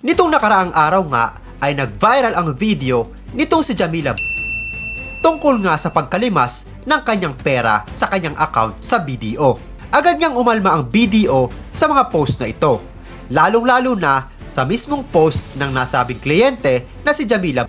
Nitong nakaraang araw nga ay nag-viral ang video nitong si Jamila tungkol nga sa pagkalimas ng kanyang pera sa kanyang account sa BDO. Agad niyang umalma ang BDO sa mga post na ito, lalong-lalo na sa mismong post ng nasabing kliyente na si Jamila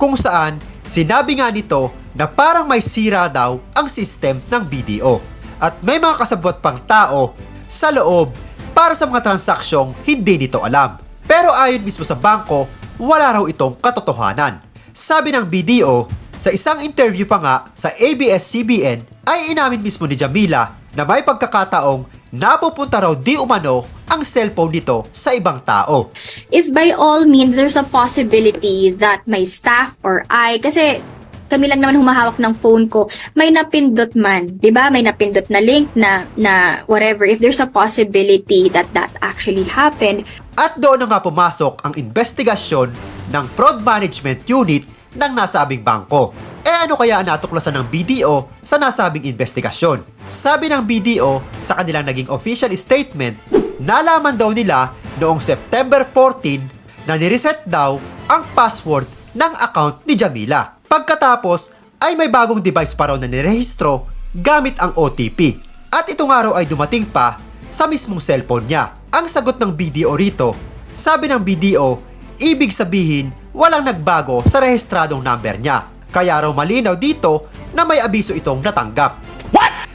kung saan sinabi nga nito na parang may sira daw ang system ng BDO at may mga kasabot pang tao sa loob para sa mga transaksyong hindi nito alam. Pero ayon mismo sa bangko, wala raw itong katotohanan. Sabi ng BDO, sa isang interview pa nga sa ABS-CBN ay inamin mismo ni Jamila na may pagkakataong napupunta raw di umano ang cellphone nito sa ibang tao. if by all means there's a possibility that my staff or I, kasi kami lang naman humahawak ng phone ko, may napindot man, 'di ba? May napindot na link na na whatever. If there's a possibility that that actually happened, At doon nga pumasok ang investigasyon ng Fraud Management Unit ng nasabing bangko. Eh ano kaya ang natuklasan ng BDO sa nasabing investigasyon? Sabi ng BDO sa kanilang naging official statement, nalaman daw nila noong September 14 na nireset daw ang password ng account ni Jamila. Pagkatapos ay may bagong device pa raw na nirehistro gamit ang OTP. At itong araw ay dumating pa sa mismong cellphone niya. Ang sagot ng BDO rito, sabi ng BDO, ibig sabihin walang nagbago sa rehistradong number niya. Kaya raw malinaw dito na may abiso itong natanggap.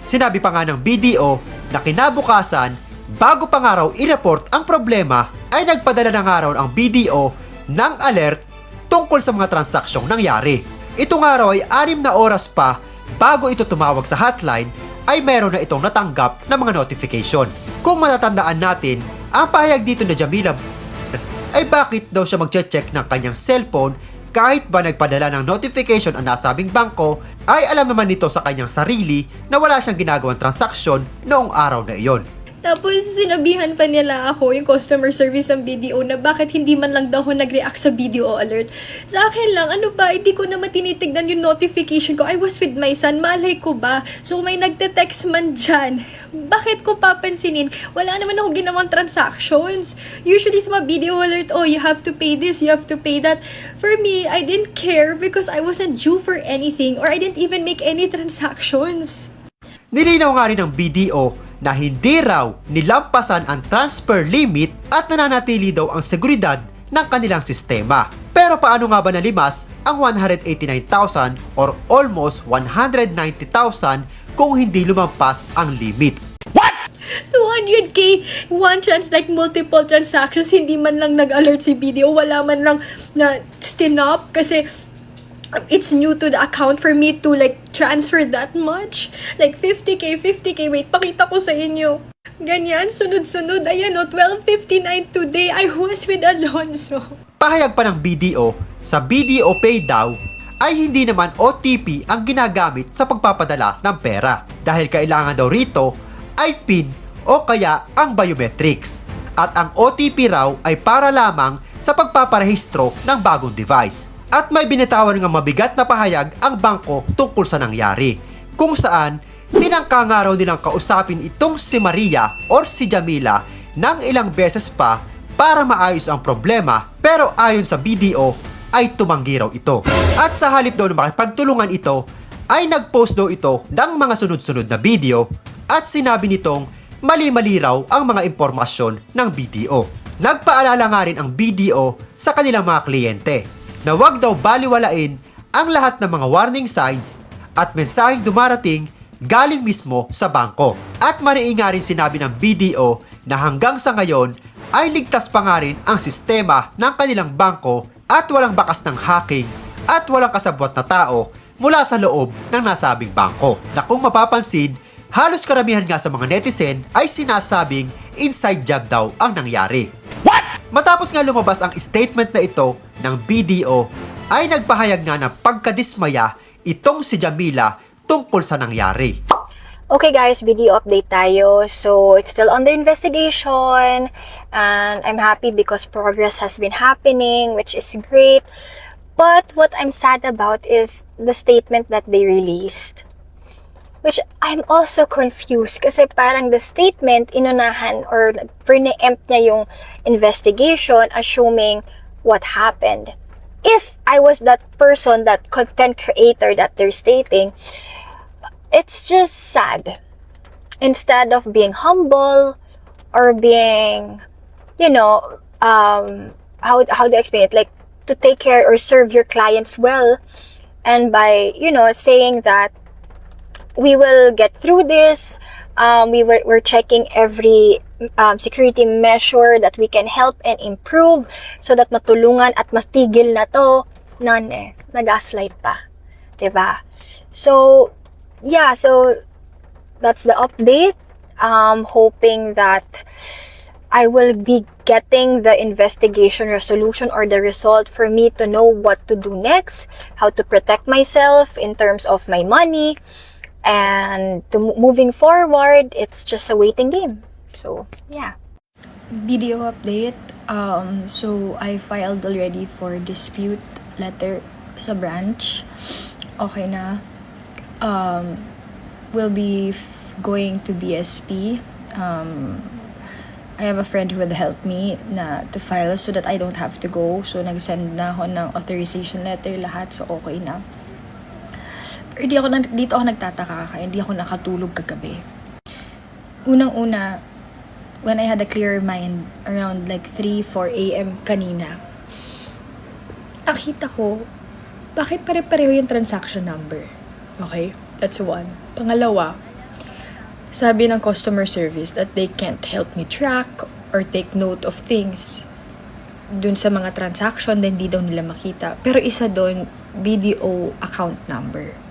Sinabi pa nga ng BDO na kinabukasan, bago pa nga raw i-report ang problema, ay nagpadala na nga raw ang BDO ng alert tungkol sa mga transaksyong nangyari. Ito nga raw ay anim na oras pa bago ito tumawag sa hotline ay meron na itong natanggap na mga notification. Kung matatandaan natin, ang pahayag dito na Jamila ay bakit daw siya magche-check ng kanyang cellphone kahit ba nagpadala ng notification ang nasabing bangko ay alam naman nito sa kanyang sarili na wala siyang ginagawang transaksyon noong araw na iyon. Tapos sinabihan pa nila ako, yung customer service ng BDO, na bakit hindi man lang daw ako nag-react sa BDO alert. Sa akin lang, ano ba, hindi ko naman tinitignan yung notification ko. I was with my son, malay ko ba? So may nagte-text man dyan, bakit ko papansinin? Wala naman ako ginawang transactions. Usually sa mga BDO alert, oh, you have to pay this, you have to pay that. For me, I didn't care because I wasn't due for anything or I didn't even make any transactions. Nilinaw nga rin ng BDO na hindi raw nilampasan ang transfer limit at nananatili daw ang seguridad ng kanilang sistema. Pero paano nga ba nalimas ang 189,000 or almost 190,000 kung hindi lumampas ang limit? 200k, one chance like multiple transactions, hindi man lang nag-alert si BDO, wala man lang na stinop kasi it's new to the account for me to like transfer that much. Like 50k, 50k, wait, pakita ko sa inyo. Ganyan, sunod-sunod, ayan o, 12.59 today, I was with Alonso. Pahayag pa ng BDO, sa BDO Pay daw ay hindi naman OTP ang ginagamit sa pagpapadala ng pera dahil kailangan daw rito ay PIN o kaya ang biometrics. At ang OTP raw ay para lamang sa pagpaparehistro ng bagong device. At may binitawan nga mabigat na pahayag ang bangko tungkol sa nangyari kung saan tinangka nga raw nilang kausapin itong si Maria or si Jamila ng ilang beses pa para maayos ang problema pero ayon sa BDO ay tumanggi raw ito. At sa halip daw na makipagtulungan ito ay nagpost daw ito ng mga sunod-sunod na video at sinabi nitong mali-mali raw ang mga impormasyon ng BDO. Nagpaalala nga rin ang BDO sa kanilang mga kliyente na wag daw baliwalain ang lahat ng mga warning signs at mensaheng dumarating galing mismo sa bangko. At mariing nga rin sinabi ng BDO na hanggang sa ngayon ay ligtas pa nga rin ang sistema ng kanilang bangko at walang bakas ng hacking at walang kasabwat na tao mula sa loob ng nasabing bangko. Na kung mapapansin, halos karamihan nga sa mga netizen ay sinasabing inside job daw ang nangyari. Matapos nga lumabas ang statement na ito ng BDO, ay nagpahayag nga ng pagkadismaya itong si Jamila tungkol sa nangyari. Okay guys, video update tayo. So, it's still under investigation and I'm happy because progress has been happening, which is great. But what I'm sad about is the statement that they released. Which I'm also confused kasi parang the statement inunahan or pre-empt niya yung investigation assuming what happened. If I was that person, that content creator that they're stating, it's just sad. Instead of being humble or being, you know, um, how, how do I explain it? Like, to take care or serve your clients well. And by, you know, saying that we will get through this. Um, we were we're checking every um, security measure that we can help and improve so that matulungan at mastigil na to. None eh. Nag-gaslight pa. ba? So, yeah, so that's the update. Um, hoping that I will be getting the investigation resolution or the result for me to know what to do next, how to protect myself in terms of my money, and to moving forward, it's just a waiting game. So, yeah. Video update. Um, so, I filed already for dispute letter sa branch. Okay na. Um, will be going to BSP. Um, I have a friend who would help me na to file so that I don't have to go. So, nag-send na ako ng authorization letter lahat. So, okay na. Pero di ako, dito ako nagtataka kaya hindi ako nakatulog kagabi. Unang-una, when I had a clear mind around like 3, 4 a.m. kanina, nakita ko, bakit pare-pareho yung transaction number? Okay, that's one. Pangalawa, sabi ng customer service that they can't help me track or take note of things dun sa mga transaction na hindi daw nila makita. Pero isa doon, BDO account number.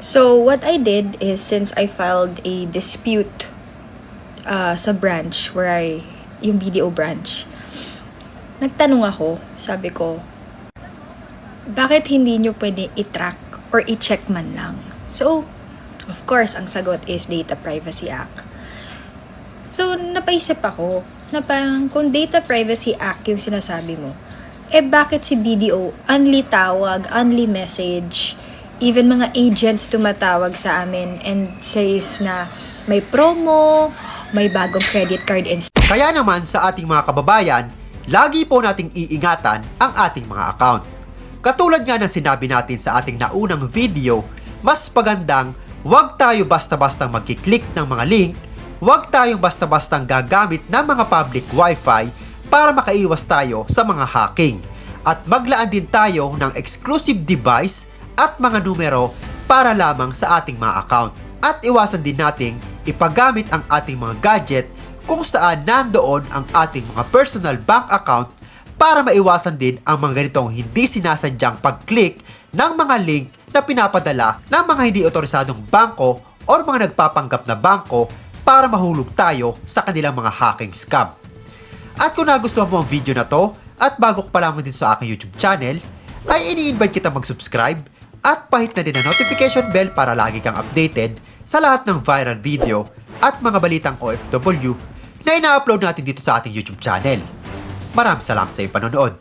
So, what I did is, since I filed a dispute uh, sa branch where I, yung BDO branch, nagtanong ako, sabi ko, bakit hindi nyo pwede i-track or i-check man lang? So, of course, ang sagot is Data Privacy Act. So, napaisip ako na parang kung Data Privacy Act yung sinasabi mo, eh bakit si BDO, only tawag, only message, even mga agents tumatawag sa amin and says na may promo, may bagong credit card and Kaya naman sa ating mga kababayan, lagi po nating iingatan ang ating mga account. Katulad nga ng sinabi natin sa ating naunang video, mas pagandang huwag tayo basta-bastang magkiklik ng mga link, huwag tayong basta-bastang gagamit ng mga public wifi para makaiwas tayo sa mga hacking. At maglaan din tayo ng exclusive device at mga numero para lamang sa ating mga account. At iwasan din nating ipagamit ang ating mga gadget kung saan nandoon ang ating mga personal bank account para maiwasan din ang mga ganitong hindi sinasadyang pag-click ng mga link na pinapadala ng mga hindi otorisadong bangko o mga nagpapanggap na bangko para mahulog tayo sa kanilang mga hacking scam. At kung nagustuhan mo ang video na to at bago ka pa lamang din sa aking YouTube channel, ay ini-invite kita mag-subscribe at pahit na din ang notification bell para lagi kang updated sa lahat ng viral video at mga balitang OFW na ina-upload natin dito sa ating YouTube channel. Maraming salamat sa iyong panonood.